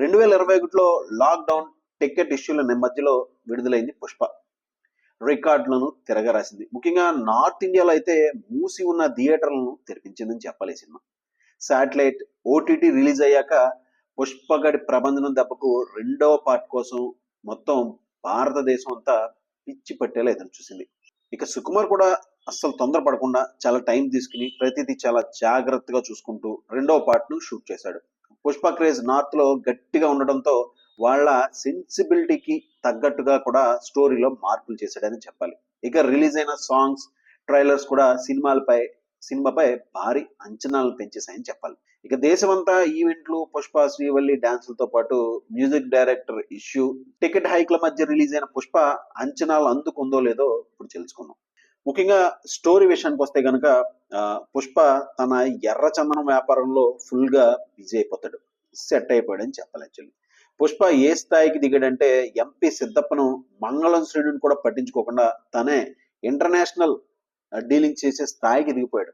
రెండు వేల ఇరవై ఒకటిలో లాక్డౌన్ టికెట్ ఇష్యూల మధ్యలో విడుదలైంది పుష్ప. రికార్డులను తిరగరాసింది. ముఖ్యంగా నార్త్ ఇండియాలో అయితే మూసి ఉన్న థియేటర్లను తెరిపించిందని చెప్పాలి సినిమా. శాటిలైట్ ఓటీటీ రిలీజ్ అయ్యాక పుష్పగడి ప్రబంధనం దెబ్బకు రెండవ పార్ట్ కోసం మొత్తం భారతదేశం అంతా పిచ్చి పట్టేలా ఎదురు చూసింది ఇక సుకుమార్ కూడా అస్సలు తొందరపడకుండా చాలా టైం తీసుకుని ప్రతిదీ చాలా జాగ్రత్తగా చూసుకుంటూ రెండవ పార్ట్ను షూట్ చేశాడు. పుష్ప క్రేజ్ నార్త్లో గట్టిగా ఉండడంతో వాళ్ళ సెన్సిబిలిటీకి తగ్గట్టుగా కూడా స్టోరీలో మార్పులు చేశాడని చెప్పాలి. ఇక రిలీజ్ అయిన సాంగ్స్ ట్రైలర్స్ కూడా సినిమాలపై సినిమాపై భారీ అంచనాలను పెంచేశాయని చెప్పాలి. ఇక దేశమంతా ఈవెంట్లు పుష్ప శ్రీవల్లి డాన్సులతో పాటు మ్యూజిక్ డైరెక్టర్ ఇష్యూ టికెట్ హైక్ల మధ్య రిలీజ్ అయిన పుష్ప అంచనాలు అందుకుందో లేదో ఇప్పుడు తెలుసుకుందాం. ముఖ్యంగా స్టోరీ విషయానికి వస్తే గనక ఆ, పుష్ప తన ఎర్ర చందనం వ్యాపారంలో ఫుల్గా బిజీ అయిపోతాడు. సెట్ అయిపోయాడని చెప్పాలి యాక్చువల్లీ పుష్ప ఏ స్థాయికి దిగాడంటే ఎంపీ సిద్ధప్పను మంగళం శ్రేణుని కూడా పట్టించుకోకుండా తనే ఇంటర్నేషనల్ డీలింగ్ చేసే స్థాయికి దిగిపోయాడు.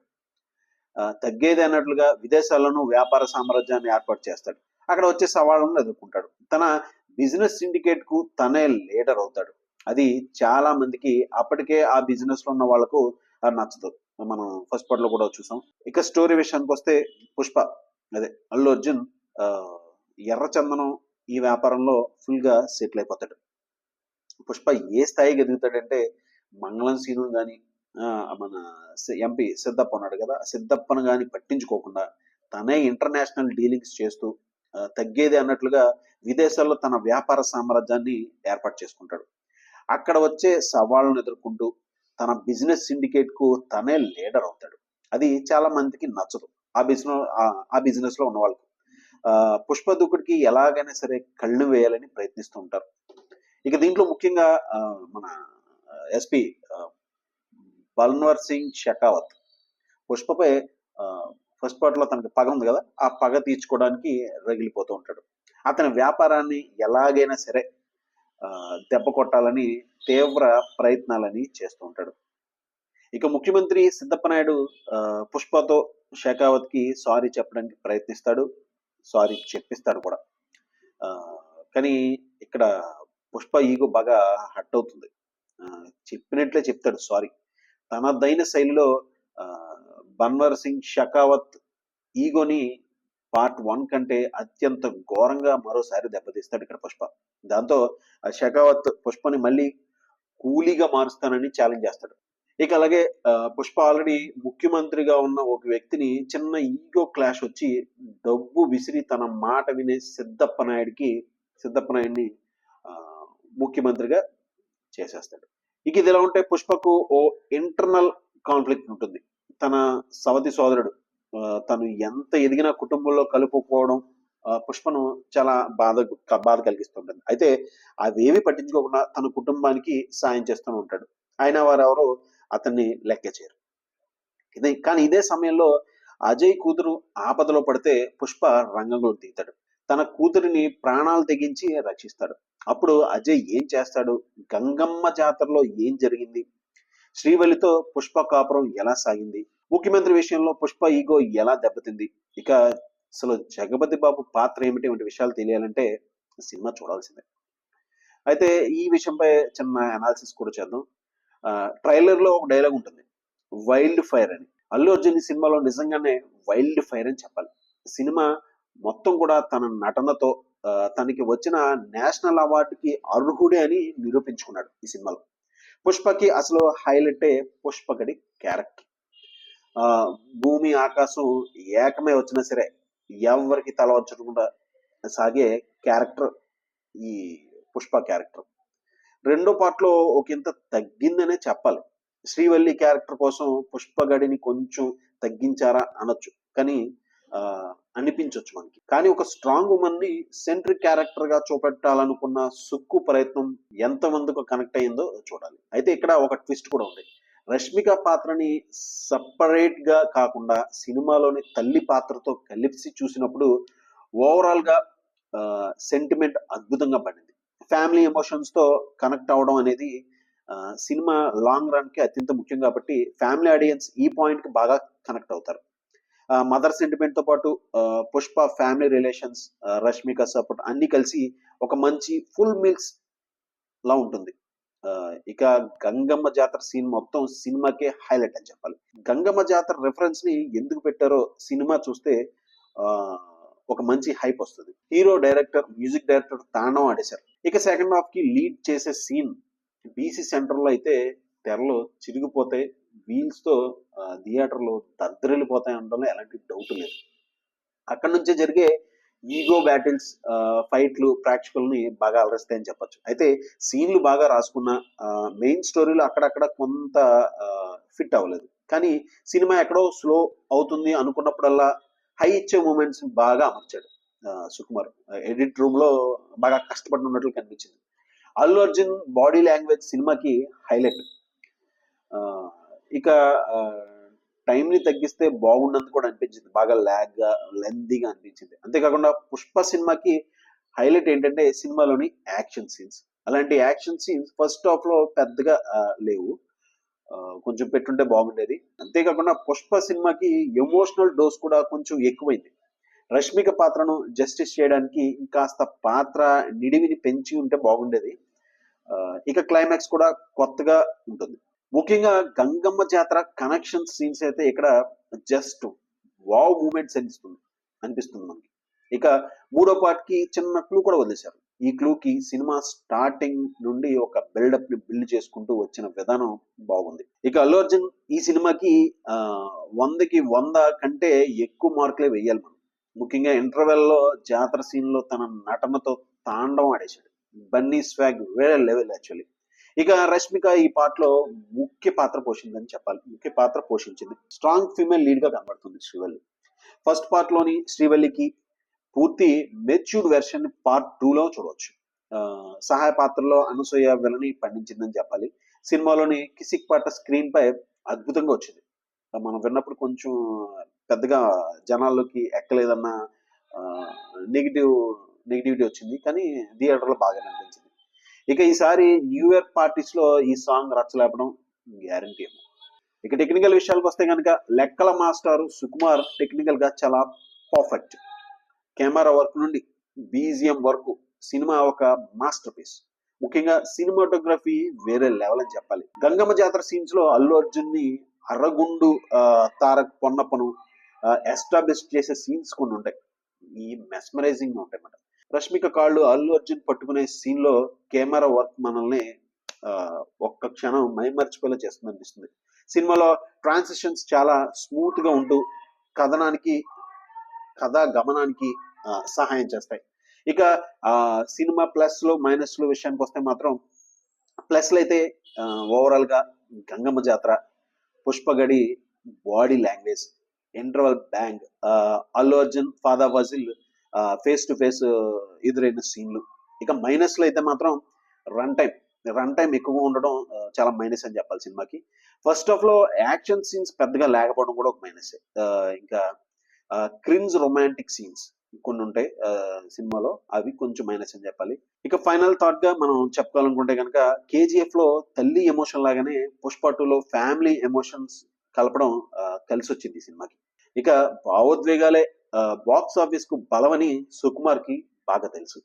తగ్గేది అన్నట్లుగా విదేశాల్లోనూ వ్యాపార సామ్రాజ్యాన్ని ఏర్పాటు చేస్తాడు. అక్కడ వచ్చే సవాళ్ళను ఎదుర్కొంటాడు. తన బిజినెస్ సిండికేట్కు తనే లీడర్ అవుతాడు. అది చాలా మందికి అప్పటికే ఆ బిజినెస్లో ఉన్న వాళ్ళకు అది నచ్చదు. మనం ఫస్ట్ పార్ట్లో కూడా చూసాం. ఇక స్టోరీ విషయానికి వస్తే పుష్ప అదే అల్లు అర్జున్ ఎర్రచందనం ఈ వ్యాపారంలో ఫుల్గా సెటిల్ అయిపోతాడు. పుష్ప ఏ స్థాయికి ఎదుగుతాడంటే మంగళం సీను గాని మన ఎంపీ సిద్ధప్ప ఉన్నాడు కదా సిద్ధప్పను గాని పట్టించుకోకుండా తనే ఇంటర్నేషనల్ డీలింగ్స్ చేస్తూ తగ్గేది అన్నట్లుగా విదేశాల్లో తన వ్యాపార సామ్రాజ్యాన్ని ఏర్పాటు చేసుకుంటాడు. అక్కడ వచ్చే సవాళ్ళను ఎదుర్కొంటూ తన బిజినెస్ సిండికేట్కు తనే లీడర్ అవుతాడు. అది చాలా మందికి నచ్చదు. ఆ బిజినెస్ ఆ బిజినెస్లో ఉన్న వాళ్ళకు. పుష్ప దూకుడికి ఎలాగైనా సరే కళ్ళు వేయాలని ప్రయత్నిస్తూ ఉంటారు. ఇక దీంట్లో ముఖ్యంగా మన ఎస్పి బల్న్వర్ సింగ్ షెకావత్. పుష్పపై ఫస్ట్ పార్ట్లో తనకి పగ ఉంది కదా ఆ పగ తీర్చుకోవడానికి రగిలిపోతూ ఉంటాడు. అతని వ్యాపారాన్ని ఎలాగైనా సరే దెబ్బ కొట్టాలని తీవ్ర ప్రయత్నాలని చేస్తూ ఉంటాడు. ఇక ముఖ్యమంత్రి సిద్ధప్ప నాయుడు ఆ, పుష్పతో షెకావత్కి సారీ చెప్పడానికి ప్రయత్నిస్తాడు. సారీ చెప్పిస్తాడు కూడా. ఆ, కానీ ఇక్కడ పుష్ప ఈగో బాగా హట్ అవుతుంది. ఆ, చెప్పినట్లే చెప్తాడు సారీ. తనదైన శైలిలో ఆ, బన్వర్ సింగ్ షకావత్ ఈగోని పార్ట్ వన్ కంటే అత్యంత ఘోరంగా మరోసారి దెబ్బతీస్తాడు ఇక్కడ పుష్ప. దాంతో ఆ పుష్పని మళ్ళీ కూలీగా మారుస్తానని ఛాలెంజ్ చేస్తాడు. ఇక అలాగే పుష్ప ఆల్రెడీ ముఖ్యమంత్రిగా ఉన్న ఒక వ్యక్తిని చిన్న ఈగో క్లాష్ వచ్చి డబ్బు విసిరి తన మాట వినే సిద్ధప్ప నాయుడికి సిద్ధప్ప నాయుడిని ముఖ్యమంత్రిగా చేసేస్తాడు. ఇక ఇది ఎలా ఉంటే పుష్పకు ఓ ఇంటర్నల్ కాన్ఫ్లిక్ట్ ఉంటుంది. తన సవతి సోదరుడు తను ఎంత ఎదిగిన కుటుంబంలో కలుపుకోవడం పుష్పను చాలా బాధ బాధ కలిగిస్తుంటుంది. అయితే అవేవి పట్టించుకోకుండా తన కుటుంబానికి సాయం చేస్తూ ఉంటాడు. అయినా ఎవరు అతన్ని లెక్క చేయరు. ఇదే కానీ ఇదే సమయంలో అజయ్ కూతురు ఆపదలో పడితే పుష్ప రంగంలో దిగుతాడు. తన కూతురిని ప్రాణాలు తెగించి రక్షిస్తాడు. అప్పుడు అజయ్ ఏం చేస్తాడు? గంగమ్మ జాతరలో ఏం జరిగింది? శ్రీవల్లితో పుష్ప కాపురం ఎలా సాగింది? ముఖ్యమంత్రి విషయంలో పుష్ప ఈగో ఎలా దెబ్బతింది? ఇక అసలు జగపతి బాబు పాత్ర ఏమిటి వంటి విషయాలు తెలియాలంటే సినిమా చూడాల్సిందే. అయితే ఈ విషయంపై చిన్న అనాలిసిస్ కూడా చేద్దాం. ట్రైలర్లో ఒక డైలాగ్ ఉంటుంది. వైల్డ్ ఫైర్ అని. అల్లు అర్జున్ ఈ సినిమాలో నిజంగానే వైల్డ్ ఫైర్ అని చెప్పాలి. సినిమా మొత్తం కూడా తన నటనతో తనకి వచ్చిన నేషనల్ అవార్డుకి అర్హుడే అని నిరూపించుకున్నాడు ఈ సినిమాలో. పుష్పకి అసలు హైలైటే పుష్పగడి క్యారెక్టర్ ఆ భూమి ఆకాశం ఏకమై వచ్చినా సరే ఎవరికి తల వచ్చకుండా సాగే క్యారెక్టర్ ఈ పుష్ప క్యారెక్టర్. రెండో పార్ట్లో లో ఒక ఇంత తగ్గిందనే చెప్పాలి. శ్రీవల్లి క్యారెక్టర్ కోసం పుష్పగడిని కొంచెం తగ్గించారా అనొచ్చు. కానీ అనిపించవచ్చు మనకి. కానీ ఒక స్ట్రాంగ్ ఉమెన్ని సెంట్రిక్ క్యారెక్టర్గా చూపెట్టాలనుకున్న సుక్కు ప్రయత్నం ఎంతమందికి కనెక్ట్ అయ్యిందో చూడాలి. అయితే ఇక్కడ ఒక ట్విస్ట్ కూడా ఉంది. రష్మిక పాత్రని సపరేట్గా కాకుండా సినిమాలోని తల్లి పాత్రతో కలిసి చూసినప్పుడు ఓవరాల్గా సెంటిమెంట్ అద్భుతంగా పడింది. ఫ్యామిలీ ఎమోషన్స్తో కనెక్ట్ అవడం అనేది సినిమా లాంగ్ రన్కి అత్యంత ముఖ్యం కాబట్టి ఫ్యామిలీ ఆడియన్స్ ఈ పాయింట్కి బాగా కనెక్ట్ అవుతారు. మదర్ సెంటిమెంట్తో పాటు Pushpa family relations Rashmika support అన్ని కలిసి ఒక మంచి ఫుల్ మీల్స్ లా ఉంటుంది. ఇక గంగమ్మ జాతర సీన్ మొత్తం సినిమాకే హైలైట్ అని చెప్పాలి. గంగమ్మ జాతర రెఫరెన్స్ని ఎందుకు పెట్టారో సినిమా చూస్తే ఒక మంచి హైప్ వస్తుంది. హీరో డైరెక్టర్ మ్యూజిక్ డైరెక్టర్ తానం ఆడేశారు. ఇక సెకండ్ హాఫ్కి లీడ్ చేసే సీన్ బీసీ సెంటర్లో అయితే తెరలు చిరిగిపోతే వీల్స్తో థియేటర్లో దద్దరిల్లిపోతాయి అనడంలో ఎలాంటి డౌట్ లేదు. అక్కడ నుంచే జరిగే ఈగో బ్యాటిల్స్ ఫైట్లు ప్రేక్షకుల్ని బాగా అలరిస్తాయని చెప్పొచ్చు. అయితే సీన్లు బాగా రాసుకున్న మెయిన్ స్టోరీలో అక్కడక్కడ కొంత ఫిట్ అవ్వలేదు. కానీ సినిమా ఎక్కడో స్లో అవుతుంది అనుకున్నప్పుడల్లా హై ఇచ్చే మూమెంట్స్ బాగా అమర్చాడు సుకుమార్. ఎడిట్ రూమ్లో బాగా కష్టపడినట్లు కనిపించింది. అల్లు అర్జున్ బాడీ లాంగ్వేజ్ సినిమాకి హైలైట్. ఇక టైంని తగ్గిస్తే బాగుండదు కూడా అనిపించింది. బాగా ల్యాగ్గా లెందీగా అనిపించింది. అంతేకాకుండా పుష్ప సినిమాకి హైలైట్ ఏంటంటే సినిమాలోని యాక్షన్ సీన్స్ అలాంటి యాక్షన్ సీన్స్ ఫస్ట్ హాఫ్లో పెద్దగా లేవు. కొంచెం పెట్టుంటే బాగుండేది. అంతేకాకుండా పుష్ప సినిమాకి ఎమోషనల్ డోస్ కూడా కొంచెం ఎక్కువైంది. రష్మిక పాత్రను జస్టిస్ చేయడానికి ఇంకాస్త పాత్ర నిడివిని పెంచి ఉంటే బాగుండేది. ఇక క్లైమాక్స్ కూడా కొత్తగా ఉంటుంది. ముఖ్యంగా గంగమ్మ జాతర కనెక్షన్ సీన్స్ అయితే ఇక్కడ జస్ట్ వావ్ మూమెంట్స్ అనిపిస్తుంది అనిపిస్తుంది మనకి. ఇక మూడో పార్ట్కి చిన్న క్లూ కూడా వదిలేశారు. ఈ క్లూ కి సినిమా స్టార్టింగ్ నుండి ఒక బిల్డప్ని బిల్డ్ చేసుకుంటూ వచ్చిన విధానం బాగుంది. ఇక అల్లు అర్జున్ ఈ సినిమాకి వందకి వంద కంటే ఎక్కువ మార్కులే వేయాలి మనం. ముఖ్యంగా ఇంటర్వెల్లో జాతర సీన్లో తన నటనతో తాండవం ఆడేశాడు. బన్నీ స్వాగ్ వేరే లెవెల్ యాక్చువల్లీ ఇక రష్మిక ఈ పాటలో ముఖ్య పాత్ర పోషిందని చెప్పాలి. ముఖ్య పాత్ర పోషించింది. స్ట్రాంగ్ ఫీమేల్ లీడ్గా కనబడుతుంది శ్రీవల్లి. ఫస్ట్ పార్ట్లోని శ్రీవల్లికి పూర్తి మెచ్యూర్డ్ వెర్షన్ పార్ట్ టూలో చూడవచ్చు. సహాయ పాత్రలో అనసూయ విలని పండించిందని చెప్పాలి. సినిమాలోని కిసిక్ పాట స్క్రీన్ పై అద్భుతంగా వచ్చింది. మనం విన్నప్పుడు కొంచెం పెద్దగా జనాల్లోకి ఎక్కలేదన్న నెగిటివ్ నెగిటివిటీ వచ్చింది. కానీ థియేటర్లో బాగా అనిపించింది. ఇక ఈసారి న్యూ ఇయర్ పార్టీస్లో ఈ సాంగ్ రచ్చలేపడం గ్యారంటీ ఇక టెక్నికల్ విషయాలకు వస్తే కనుక లెక్కల మాస్టర్ సుకుమార్ టెక్నికల్గా చాలా పర్ఫెక్ట్ కెమెరా వర్క్ నుండి బీజిఎం వరకు సినిమా ఒక మాస్టర్ పీస్ ముఖ్యంగా సినిమాటోగ్రఫీ వేరే లెవెల్ అని చెప్పాలి. గంగమ్మ జాతర సీన్స్లో అల్లు అర్జున్ని అర్రగుండు తారక్ పొన్నప్పను ఎస్టాబ్లిష్ చేసే సీన్స్ కొన్ని ఉంటాయి. ఈ మెస్మరైజింగ్ ఉంటాయి అన్నమాట. రష్మిక కాళ్ళు అల్లు అర్జున్ పట్టుకునే సీన్లో కెమెరా వర్క్ మనల్ని ఒక్క క్షణం మైమర్చిపోయేలా చేస్తుంది అనిపిస్తుంది సినిమాలో ట్రాన్సిషన్స్ చాలా స్మూత్గా ఉంటూ కథనానికి కథా గమనానికి సహాయం చేస్తాయి. ఇక సినిమా ప్లస్లు మైనస్లు విషయానికి వస్తే మాత్రం ప్లస్లు అయితే ఓవరాల్గా Gangamma Jatara పుష్పగడి body language interval bang Allu Arjun Fahadh Fazil face to face ఎదురైన సీన్లు. ఇక మైనస్లో అయితే మాత్రం రన్ టైం రన్ టైం ఎక్కువగా ఉండడం చాలా మైనస్ అని చెప్పాలి సినిమాకి. ఫస్ట్ హాఫ్లో యాక్షన్ సీన్స్ పెద్దగా లేకపోవడం కూడా ఒక మైనస్ ఇంకా క్రిమ్స్ రొమాంటిక్ సీన్స్ కొన్ని ఉంటాయి సినిమాలో. అవి కొంచెం మైనస్ అని చెప్పాలి. ఇక ఫైనల్ థాట్గా మనం చెప్పుకోవాలనుకుంటే కనుక కేజీఎఫ్లో తల్లి ఎమోషన్ లాగానే పుష్ప టూ లో ఫ్యామిలీ ఎమోషన్స్ కలపడం కలిసి వచ్చింది సినిమాకి. ఇక భావోద్వేగాలే బాక్స్ ఆఫీస్కు బలమని సుకుమార్కి బాగా తెలుసు.